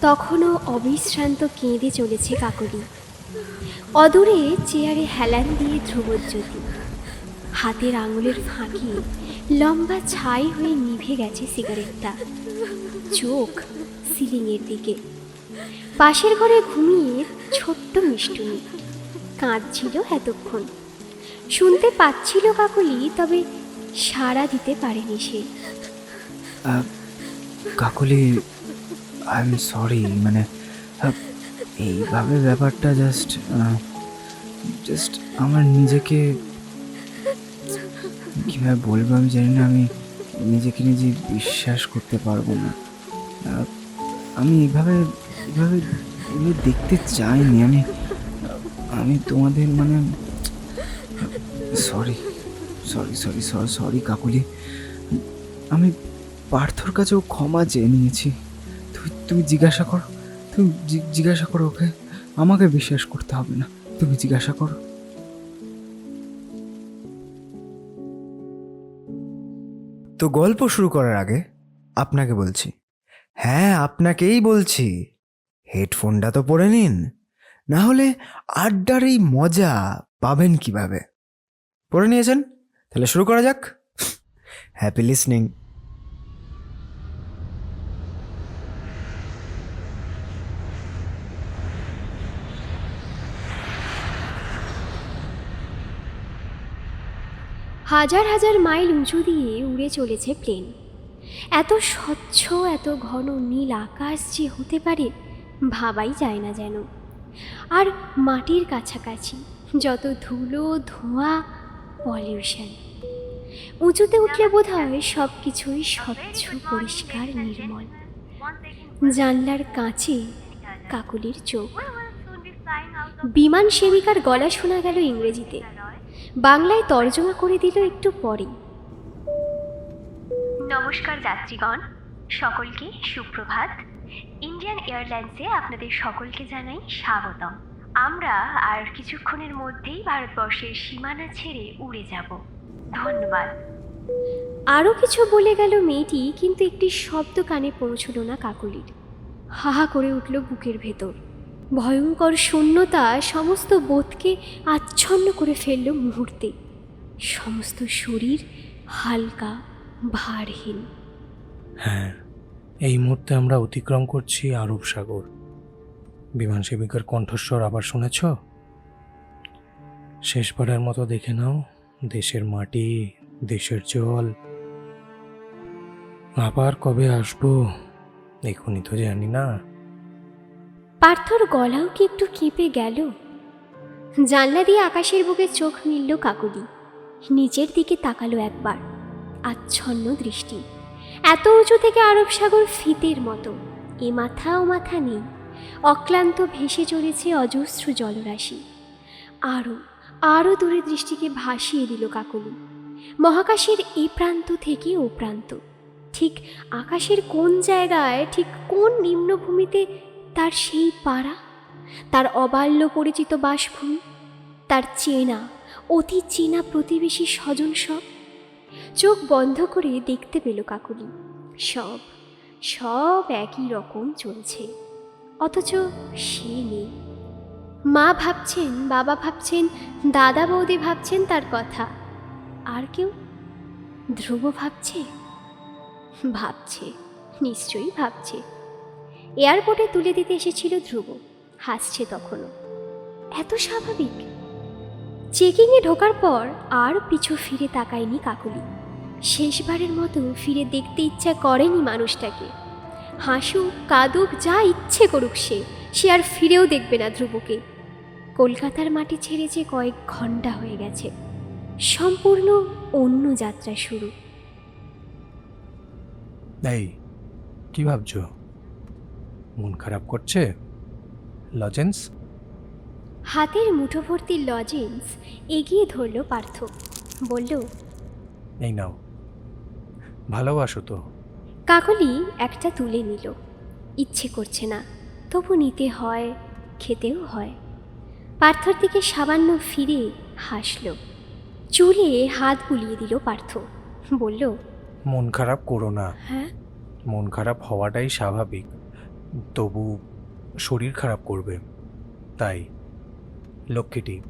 তখনও অবিশ্রান্ত কেঁদে চলেছে কাকলি। অদূরে চেয়ারে হেলান দিয়ে ধ্রুবজ্যোতি হাতের আঙুলের ফাঁকে লম্বা ছাই হয়ে নিভে গেছে সিগারেটটা। চোখ সিলিংয়ের দিকে। পাশের ঘরে ঘুমিয়ে ছোট্ট মিষ্টুনি। কাঁদছিল এতক্ষণ। শুনতে পাচ্ছিল কাকলি, তবে সাড়া দিতে পারেনি সে। কাকলি আই এম সরি মানে এইভাবে ব্যাপারটা জাস্ট জাস্ট আমার নিজেকে, কীভাবে বলব আমি জানি না, আমি নিজেকে নিজে বিশ্বাস করতে পারব না। আমি এভাবে এভাবে এগুলো দেখতে চাইনি, আমি আমি তোমাদের মানে sorry sorry sorry sorry sorry Kakuli. আমি পার্থর কাছেও ক্ষমা চেয়ে নিয়েছি। তুমি জিজ্ঞাসা করো। তুমি জিজ্ঞাসা করো, ওকে? আমাকে বিশ্বাস করতে হবে না। তুমি জিজ্ঞাসা করো। তো গল্প শুরু করার আগে আপনাকে বলছি। হ্যাঁ আপনাকেই বলছি। হেডফোনটা তো পরে নিন। না হলে আড্ডার এই মজা পাবেন কীভাবে? পরে নিয়েছেন? তাহলে শুরু করা যাক। Happy listening. হাজার হাজার মাইল উঁচু দিয়ে উড়ে চলেছে প্লেন। এত স্বচ্ছ, এত ঘন নীল আকাশ যে হতে পারে, ভাবাই যায় না যেন। আর মাটির কাছাকাছি যত ধুলো, ধোঁয়া, পলিউশন। উঁচুতে উঠলে বোধ হয় সব কিছুই স্বচ্ছ, পরিষ্কার, নির্মল। জানলার কাছে কাকুলির চোখ। বিমান সেবিকার গলা শোনা গেল ইংরেজিতে। বাংলায় তর্জমা করে দিল একটু পরেই নমস্কার যাত্রীগণ সকলকে সুপ্রভাত। ইন্ডিয়ান এয়ারলাইন্সে আপনাদের সকলকে জানাই স্বাগতম। আমরা আর কিছুক্ষণের মধ্যেই ভারতবর্ষের সীমানা ছেড়ে উড়ে যাব। ধন্যবাদ। আরও কিছু বলে গেল মেয়েটি কিন্তু একটি শব্দ কানে পৌঁছল না কাকলির। হাহা করে উঠল বুকের ভেতর। ভয়ঙ্কর শূন্যতা সমস্ত বোধকে আচ্ছন্ন করে ফেলল মুহূর্তে। সমস্ত শরীর হালকা, ভারহীন। হ্যাঁ এই মুহূর্তে আমরা অতিক্রম করছি আরব সাগর। বিমান সেবিকার কণ্ঠস্বর আবার শুনেছ? শেষবারের মতো দেখে নাও, দেশের মাটি, দেশের জল। আবার কবে আসব, এখনই তো জানি না। পার্থর গলাও কি একটু কেঁপে গেল? জানলা দিয়ে আকাশের বুকে চোখ মিলল কাকুলি। নিচের দিকে তাকালো একবার। আচ্ছন্ন দৃষ্টি। এত উঁচু থেকে আরব সাগর ফিতের মতো। এ মাথা ও মাথা নেই। অক্লান্ত ভেসে চলেছে অজস্র জলরাশি। আরও আরও দূরে দৃষ্টিকে ভাসিয়ে দিল কাকলি। মহাকাশের এ প্রান্ত থেকে ও প্রান্ত। ঠিক আকাশের কোন জায়গায়, ঠিক কোন নিম্নভূমিতে তার সেই পাড়া, তার অবাল্য পরিচিত বাসভূমি, তার চেনা, অতি চেনা প্রতিবেশী স্বজন সব। চোখ বন্ধ করে দেখতে পেল কাকুলি। সব সব একই রকম চলছে। অথচ সে নেই। মা ভাবছেন, বাবা ভাবছেন, দাদা বৌদি ভাবছেন তার কথা। আর কেউ? ধ্রুব ভাবছে? ভাবছে, নিশ্চয়ই ভাবছে। এয়ারপোর্টে তুলে দিতে এসেছিল ধ্রুব। হাসছে তখনও। এত স্বাভাবিক? চেকিংয়ে ঢোকার পর আর পিছু ফিরে তাকায়নি কাকুলি। শেষবারের মতো ফিরে দেখতে ইচ্ছা করেনি মানুষটাকে। হাসুক কাঁদুক, যা ইচ্ছে করুক সে সে আর ফিরেও দেখবে না ধ্রুবকে। কলকাতার মাটি ছেড়ে যে কয়েক ঘণ্টা হয়ে গেছে। সম্পূর্ণ অন্য যাত্রা শুরু। এই, কি ভাবছ? মন খারাপ করছে? লজেন্স হাতের মুঠো ভর্তি লজেন্স এগিয়ে ধরল পার্থ। বলল এই নাও। ভালোবাসো তো। কাকলি একটা তুলে নিল। ইচ্ছে করছে না তবু নিতে হয় খেতেও হয়। পার্থর দিকে সামান্য ফিরে হাসল। চুলে হাত বুলিয়ে দিল পার্থ। বলল মন খারাপ করো না। হ্যাঁ? মন খারাপ হওয়াটাই স্বাভাবিক। তবু শরীর খারাপ করবে। তাই লক্ষ্মীটি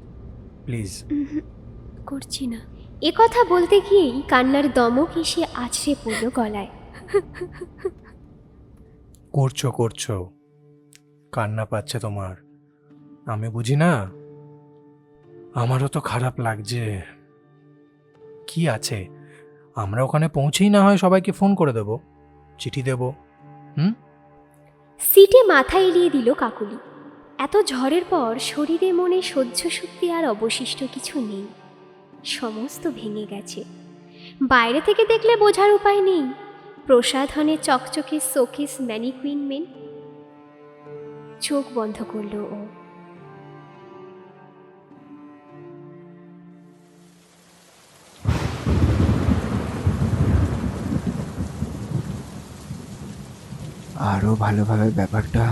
প্লিজ। করছি না। এ কথা বলতে গিয়েই কান্নার দমক এসে আছড়ে পড়ল গলায়। করছ করছ। কান্না পাচ্ছে তোমার। আমি বুঝি না? আমারও তো খারাপ লাগছে। কি আছে? আমরা ওখানে পৌঁছেই না হয় সবাইকে ফোন করে দেব। চিঠি দেব। হুম? সিটে মাথা এলিয়ে দিল কাকুলি। এত ঝড়ের পর শরীরে মনে সহ্য শক্তি আর অবশিষ্ট কিছু নেই। সমস্ত ভেঙে গেছে। বাইরে থেকে দেখলে বোঝার উপায় নেই। প্রসাধনে চকচকে শোকেস ম্যানিকুইন মেন চোখ বন্ধ করল ও। আরও ভালোভাবে ব্যাপারটা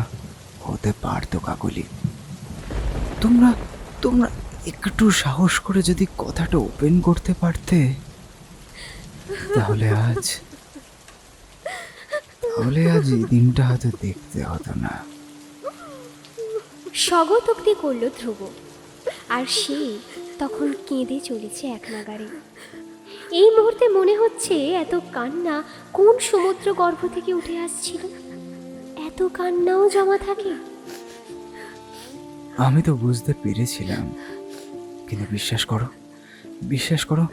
হতে পারতো, কাকলি। তোমরা তোমরা একটু সাহস করে যদি কথাটা ওপেন করতে পারতে, তাহলে আজ তাহলে আজ এই দিনটা হয়তো দেখতে হতো না। স্বগতোক্তি করল ধ্রুব। আর সে তখন কেঁদে চলেছে এক নাগারে। এই মুহূর্তে মনে হচ্ছে এত কান্না কোন সমুদ্র গর্ভ থেকে উঠে আসছিল? এত কান্নাও জমা থাকে? আমি তো বুঝতে পেরেছিলাম। কিন্তু বিশ্বাস করো বিশ্বাস করো,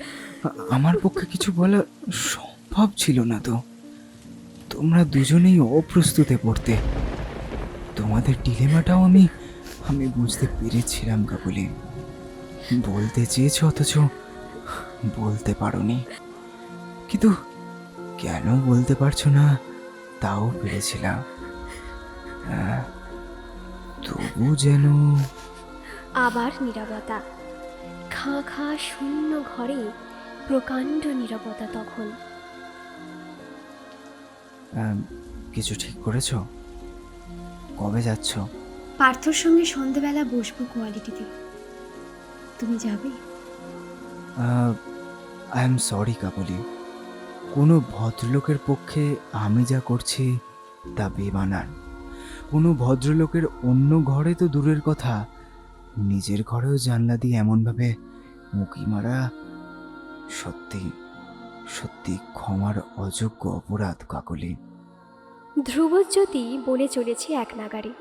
আমার পক্ষে কিছু বলা সম্ভব ছিল না তো। তোমরা দুজনেই অপ্রস্তুতে পড়তে। তোমাদের ডিলেমাটাও আমি আমি বুঝতে পেরেছিলাম কাকুলি বলতে চেয়েছ অথচ বলতে পারোনি। কিন্তু কেন বলতে পারছ না, তাও পেরেছিলাম। তবু যেন আবার নীরবতা। খাঁ খাঁ শূন্য ঘরে প্রকাণ্ড নীরবতা তখন। কিছু ঠিক করেছ? কবে যাচ্ছ? পার্থর সঙ্গে সন্ধেবেলা বসবো কোয়ালিটিতে। তুমি যাবে? আই এম সরি কাবলি। কোনো ভদ্রলোকের পক্ষে আমি যা করছি তা বেমানান। কোনো ভদ্রলোকের অন্য ঘরে তো দূরের কথা। নিজের ঘরেও জানলা দিয়ে এমনভাবে মুখি মারা সত্যি সত্যি ক্ষমার অযোগ্য অপরাধ, কাকলি। ধ্রুবজ্যোতি বলে চলেছে এক নাগারে,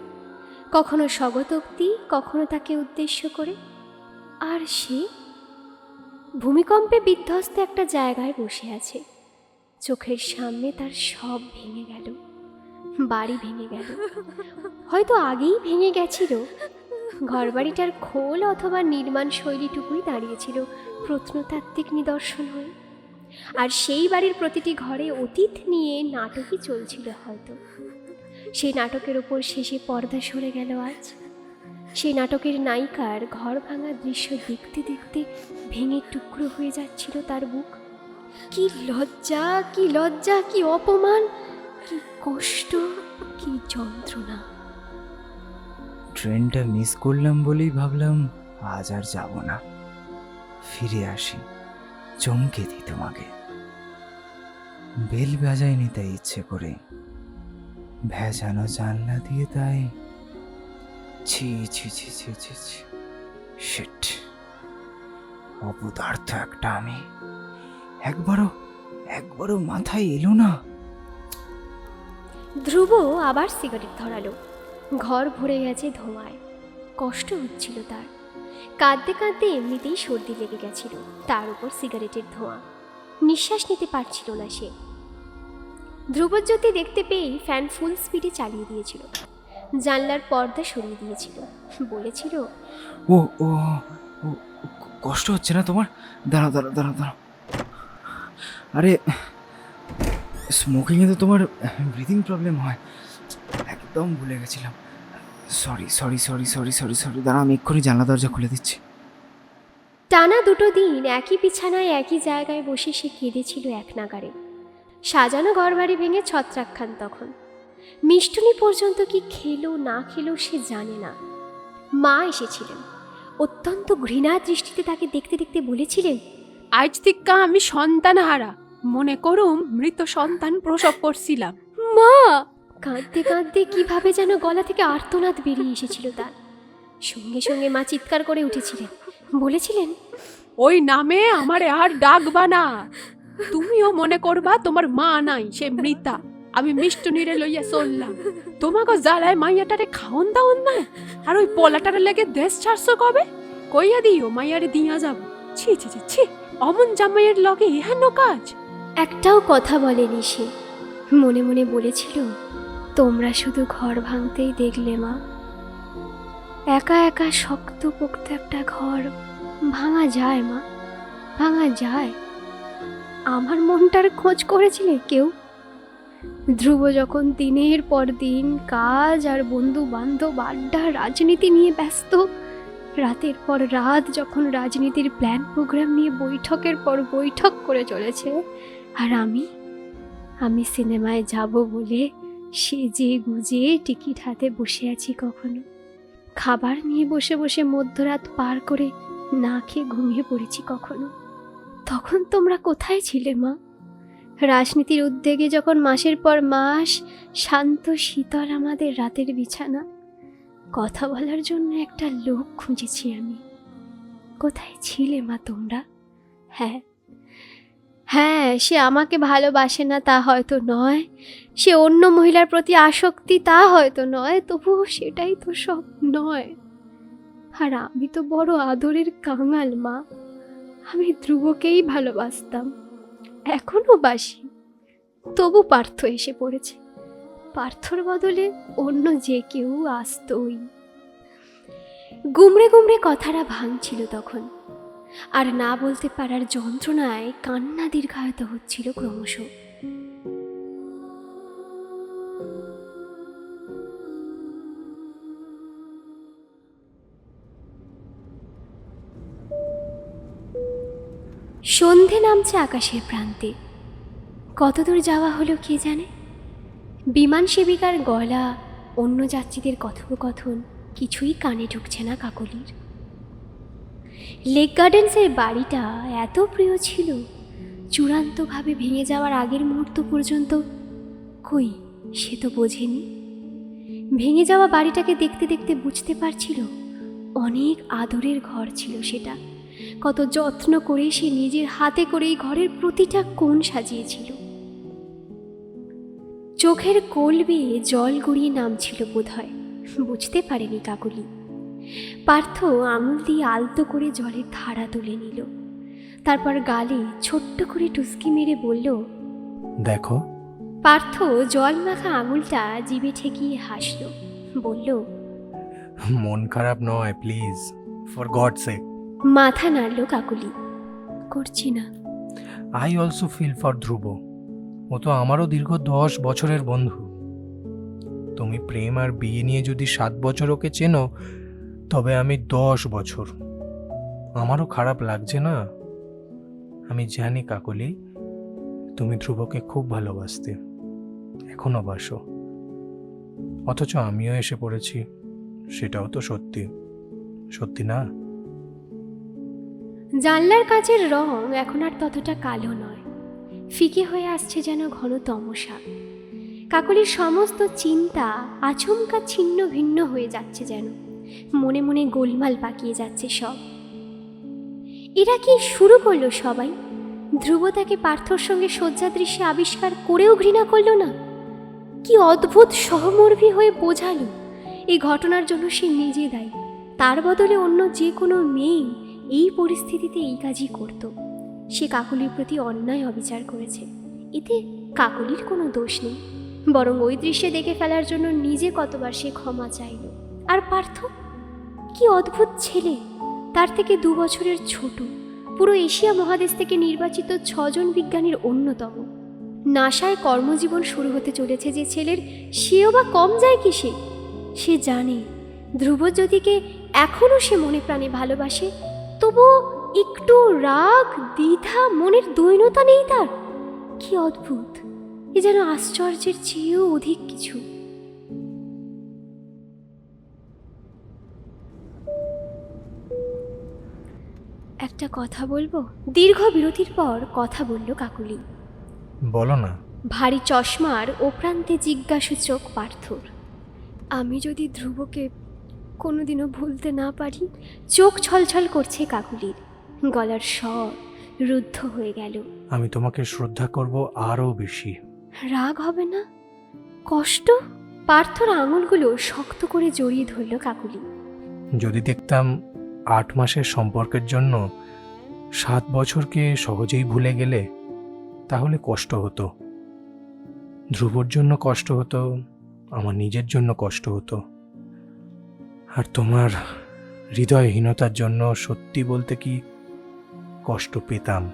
কখনো স্বগতোক্তি, কখনো তাকে উদ্দেশ্য করে, আর সে? ভূমিকম্পে বিধ্বস্ত একটা জায়গায় বসে আছে। চোখের সামনে তার সব ভেঙে গেল। বাড়ি ভেঙে গেল। হয়তো আগেই ভেঙে গেছিল। ঘরবাড়িটার খোল অথবা নির্মাণ শৈলীটুকুই দাঁড়িয়েছিল প্রত্নতাত্ত্বিক নিদর্শন হয়ে। আর সেই বাড়ির প্রতিটি ঘরে অতীত নিয়ে নাটকই চলছিল হয়তো। সেই নাটকের ওপর শেষে পর্দা সরে গেল আজ। সেই নাটকের নায়িকার ঘর ভাঙা দৃশ্য দেখতে দেখতে ভেঙে টুকরো হয়ে যাচ্ছিল তার বুক। কি লজ্জা কি লজ্জা, কি অপমান! কি কষ্ট, কি যন্ত্রণা। ট্রেনটা মিস করলাম বলেই ভাবলাম আজ আর যাব না। ফিরে আসি, চমকে দিই তোমাকে। বেল বাজায়নি তাই ইচ্ছে করে। ভেজানো জানলা দিয়ে তাই ছি ছি ছি ছি ছি ছি। শিট অপদার্থ একটা আমি। একবারও একবারও মাথায় এলো না। ধ্রুব আবার সিগারেট ধরালো। ঘর ভরে গেছে ধোঁয়ায়। কষ্ট হচ্ছিল তার। কাঁদতে কাঁদতে এমনিতেই সর্দি লেগে গেছিল, তার উপর সিগারেটের ধোঁয়া। নিঃশ্বাস নিতে পারছিল না সে। ধ্রুবজ্যোতি দেখতে পেয়েই ফ্যান ফুল স্পিডে চালিয়ে দিয়েছিল। জানলার পর্দা সরিয়ে দিয়েছিল। বলেছিল, ও ও কষ্ট হচ্ছে না তোমার? দাঁড়াও দাঁড়াও দাঁড়াও দাঁড়াও। আরে স্মোকিংয়ে তো তোমার ব্রিদিং প্রবলেম হয়। একদম ভুলে গেছিলাম। Sorry sorry sorry sorry sorry sorry দাঁড়াও, আমি এক্ষুনি জানলা দরজা খুলে দিচ্ছি। টানা দুটো দিন একই বিছানায় একই জায়গায় বসে সে কেঁদেছিল এক নাগারে সাজানো ঘরবাড়ি ভেঙে ছত্রাকখান তখন। মিষ্টুনি পর্যন্ত কি খেলো, না খেলো সে জানে না। মা এসেছিলেন। অত্যন্ত ঘৃণা দৃষ্টিতে তাকে দেখতে দেখতে বলেছিলেন, আজ থেকে আমি সন্তান হারা মনে করুম মৃত সন্তান প্রসব করছিলাম। মা! কাঁদতে কাঁদতে কীভাবে যেন গলা থেকে আর্তনাদ বেরিয়ে এসেছিল তার। সঙ্গে সঙ্গে মা চিৎকার করে উঠেছিলেন। বলেছিলেন ওই নামে আমারে আর ডাকবা না। তুমিও মনে করবা তোমার মা নাই সে মৃতা। আমি মিষ্টি নিরে লইয়া চললাম। তোমাকে জ্বালায় মাইয়াটারে খাওন দাওন না? আর ওই পোলাটারে লেগে দেশ ছাড়ছো কবে? কইয়া দিও মাইয়ারে দিয়া যাব। ছি ছি ছি ছি অমন জামাইয়ের লগে ইহানো কাজ? একটাও কথা বলেনি সে। মনে মনে বলেছিল, তোমরা শুধু ঘর ভাঙতেই দেখলে, মা। একা একা শক্ত পোক্ত একটা ঘর ভাঙা যায়, মা, ভাঙা যায়। আমার মনটার খোঁজ করেছিলে কেউ? ধ্রুব যখন দিনের পর দিন কাজ আর বন্ধু বান্ধব আড্ডা, রাজনীতি নিয়ে ব্যস্ত, রাতের পর রাত যখন রাজনীতির প্ল্যান, প্রোগ্রাম নিয়ে বৈঠকের পর বৈঠক করে চলেছে আর আমি? আমি সিনেমায় যাব বলে সেজে গুজে টিকিট হাতে বসে আছি কখনো। খাবার নিয়ে বসে বসে মধ্যরাত পার করে না খেয়ে ঘুমিয়ে পড়েছি কখনো। তখন তোমরা কোথায় ছিলে, মা? রাজনীতির উদ্যোগে যখন মাসের পর মাস শান্ত শীতল আমাদের রাতের বিছানা, কথা বলার জন্য একটা লোক খুঁজেছি আমি। কোথায় ছিলে, মা, তোমরা? হ্যাঁ হ্যাঁ সে আমাকে ভালোবাসে না তা হয়তো নয়। সে অন্য মহিলার প্রতি আসক্তি তা হয়তো নয়, তবুও সেটাই তো সব নয়। আর আমি তো বড় আদরের কাঙাল, মা। আমি ধ্রুবকেই ভালোবাসতাম। এখনও বাসি। তবু পার্থ এসে পড়েছে। পার্থর বদলে অন্য যে কেউ আসতই। গুমড়ে গুমড়ে কথাটা ভাঙছিল তখন। আর না বলতে পারার যন্ত্রণায় কান্না দীর্ঘায়িত হচ্ছিল ক্রমশ। সন্ধে নামছে আকাশের প্রান্তে। কতদূর যাওয়া হলো কে জানে? বিমান সেবিকার গলা অন্য যাত্রীদের কথোপকথন কিছুই কানে ঢুকছে না কাকলির। লেক গার্ডেন্সের বাড়িটা এত প্রিয় ছিল, চূড়ান্তভাবে ভেঙে যাওয়ার আগের মুহূর্ত পর্যন্ত কই সে তো বোঝেনি। ভেঙে যাওয়া বাড়িটাকে দেখতে দেখতে বুঝতে পারছিল অনেক আদরের ঘর ছিল সেটা। কত যত্ন করে সে নিজের হাতে করে এই ঘরের প্রতিটা কোণ সাজিয়েছিল। চোখের কোল বেয়ে জল গড়িয়ে নামছিল বোধহয়। বুঝতে পারেনি কাকলি। পার্থ আঙুল দিয়ে আলতো করে জলের ধারা তুলে নিল। তারপর গালে ছোট্ট করে টুসকি মেরে বলল দেখো। পার্থ জল মাখা আঙুলটা জিভে ঠেকিয়ে হাসল। বলল মন খারাপ নয় প্লিজ ফর গড সেক মাথা নাড়ল কাকুলি করছি না। I also feel for Dhruv. ও তো আমারও দীর্ঘ দশ বছরের বন্ধু। তুমি প্রেম আর বিয়ে নিয়ে যদি সাত বছর ওকে চেনো তবে আমি দশ বছর। আমারও খারাপ লাগছে না? আমি জানি কাকলি, তুমি ধ্রুবকে খুব ভালোবাসতে। এখনও বাসো। অথচ আমিও এসে পড়েছি, সেটাও তো সত্যি। সত্যি না? জানলার কাচের রং এখন আর ততটা কালো নয়। ফিকে হয়ে আসছে যেন ঘন তমসা। কাকলির সমস্ত চিন্তা, আচমকা ছিন্ন ভিন্ন হয়ে যাচ্ছে যেন। মনে মনে গোলমাল পাকিয়ে যাচ্ছে সব। এরা কি শুরু করল সবাই? ধ্রুব তাকে পার্থর সঙ্গে শয্যা দৃশ্যে আবিষ্কার করেও ঘৃণা করল না? কি অদ্ভুত সহমর্মী হয়ে বোঝালো এই ঘটনার জন্য সে নিজে দায়ী। তার বদলে অন্য যে কোনো মেয়ে এই পরিস্থিতিতে এই কাজই করত। সে কাকলির প্রতি অন্যায় অবিচার করেছে। এতে কাকলির কোনো দোষ নেই। বরং ওই দৃশ্যে দেখে ফেলার জন্য নিজে কতবার সে ক্ষমা চাইল। আর পার্থ? কি অদ্ভুত ছেলে। তার থেকে দু বছরের ছোট। পুরো এশিয়া মহাদেশ থেকে নির্বাচিত ছজন বিজ্ঞানীর অন্যতম। নাসায় কর্মজীবন শুরু হতে চলেছে যে ছেলের, সেও বা কম যায় কি সে জানে। ধ্রুবজ্যোতিকে এখনও সে মনে প্রাণে ভালোবাসে। তবুও একটু রাগ, দ্বিধা, মনের দৈনতা নেই তার। কি অদ্ভুত। এ যেন আশ্চর্যের চেয়েও অধিক কিছু। একটা কথা বলব? দীর্ঘ বিরতির পর কথা বলল কাকুলি। বলো না। ভারী চশমার ও প্রান্তে জিজ্ঞাসু চোখ পার্থর। আমি যদি ধ্রুবকে কোনোদিনও ভুলতে না পারি চোখ ছলছল করছে কাকুলির। গলার স্বর রুদ্ধ হয়ে গেল। আমি তোমাকে শ্রদ্ধা করব আরও বেশি। রাগ হবে না? কষ্ট? পার্থর আঙুলগুলো শক্ত করে জড়িয়ে ধরল কাকুলি। যদি দেখতাম আট মাসের সম্পর্কের জন্য সাত বছরকে সহজেই ভুলে গেলে তাহলে কষ্ট হতো। ধ্রুবর জন্য কষ্ট হতো, আমার নিজের জন্য কষ্ট হতো। আর তোমার হৃদয়হীনতার জন্য সত্যি বলতে কি কষ্ট পেতাম।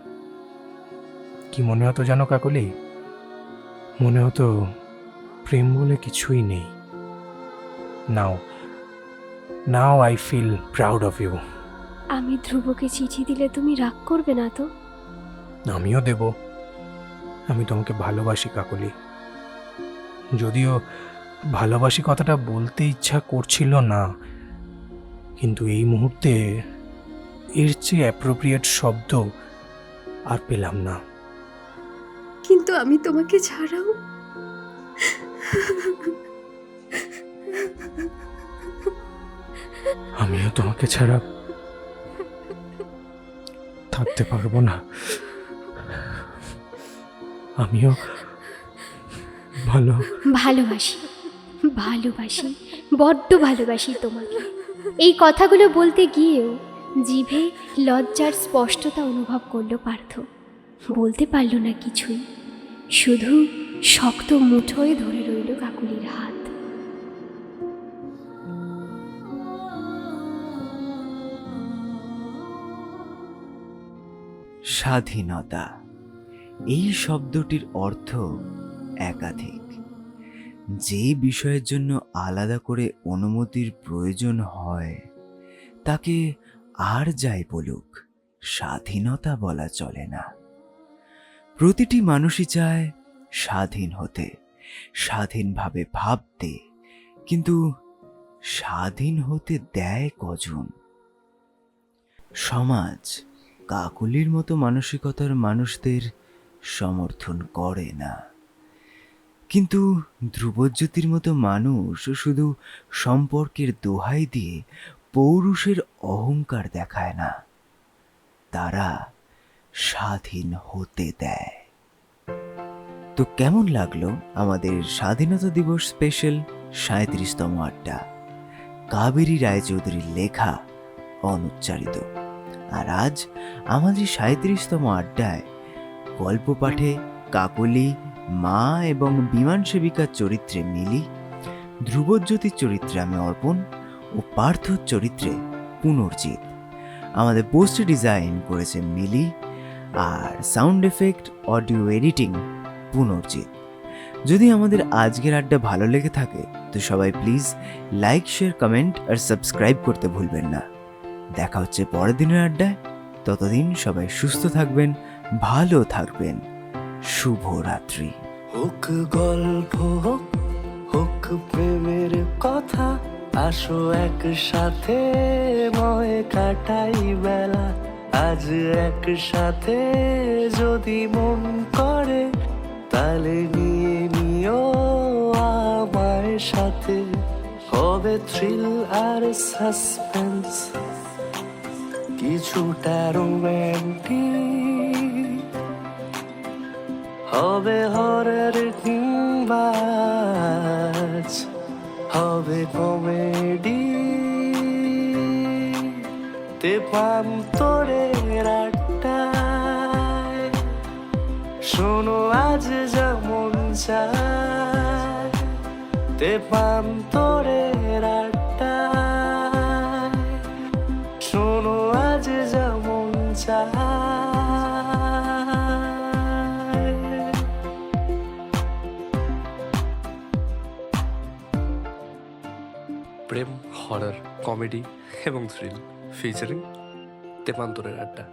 কি মনে হতো জানো কাকলি? মনে হতো প্রেম বলে কিছুই নেই। নাও। নাও I feel proud of you আমি ধ্রুবকে চিঠি দিলে তুমি রাগ করবে না তো? আমিও দেব। আমি তোমাকে ভালোবাসি কাকলি। যদিও ভালোবাসি কথাটা বলতে ইচ্ছা করছিল না কিন্তু এই মুহূর্তে এর চেয়ে অ্যাপ্রোপ্রিয়েট শব্দ আর পেলাম না। কিন্তু আমি তোমাকে ছাড়াও আমিও তোমাকে ছাড়া থাকতে পারব না। আমিও ভালো। ভালোবাসি ভালোবাসি, বড্ড ভালোবাসি তোমাকে। এই কথাগুলো বলতে গিয়েও জিভে লজ্জার স্পষ্টতা অনুভব করল পার্থ। বলতে পারল না কিছুই, শুধু শক্ত মুঠোয় ধরে রইল কাকুলির হাত। স্বাধীনতা। এই শব্দটির অর্থ একাধিক। যে বিষয়ের জন্য আলাদা করে অনুমতির প্রয়োজন হয়, তাকে আর যাই বলুক, স্বাধীনতা বলা চলে না। প্রতিটি মানুষই চায় স্বাধীন হতে, স্বাধীনভাবে ভাবতে, কিন্তু স্বাধীন হতে দেয় কজন? সমাজ কাকুলির মতো মানসিকতার মানুষদের সমর্থন করে না। কিন্তু ধ্রুবজ্যোতির মতো মানুষ শুধু সম্পর্কের দোহাই দিয়ে পৌরুষের অহংকার দেখায় না, তারা স্বাধীন হতে দেয়। তো কেমন লাগল আমাদের স্বাধীনতা দিবস স্পেশাল সাঁত্রিশতম আড্ডা? কাবেরী রায়চৌধুরীর লেখা অনুচ্চারিত। আর আজ আমাদের সাঁত্রিশতম আড্ডায় গল্প পাঠে কাকলি, মা এবং বিমান সেবিকার চরিত্রে মিলি, ধ্রুবজ্যোতির চরিত্রে আমি অর্পণ ও পার্থর চরিত্রে পুনর্জিৎ। আমাদের পোস্ট ডিজাইন করেছে মিলি আর sound effect, audio editing Punarjit. যদি আমাদের আজকের আড্ডা ভালো লেগে থাকে, তো সবাই প্লিজ লাইক, শেয়ার, কমেন্ট আর সাবস্ক্রাইব করতে ভুলবেন না। দেখা হচ্ছে পরের দিনের আড্ডায়। ততদিন সবাই সুস্থ থাকবেন, ভালো থাকবেন। শুভরাত্রি। হোক গল্প, হোক হোক প্রেমের কথা, আসো একসাথে ময় কাটাই বেলা। আজ একসাথে যদি মন করে তাহলে নিয়ে নিও আমায় সাথে। হবে থ্রিল আর সাসপেন্স কিছুটা রোম্যান্টিক হবে হরের কিংবাজ হবে কমেডি। তে তোরে রাট্টায় শোনো আজ যেমন চায়। তে তোরে রাট্টায় প্রেম হরর কমেডি এবং থ্রিল ফিচারিং তেপান্তরের আড্ডা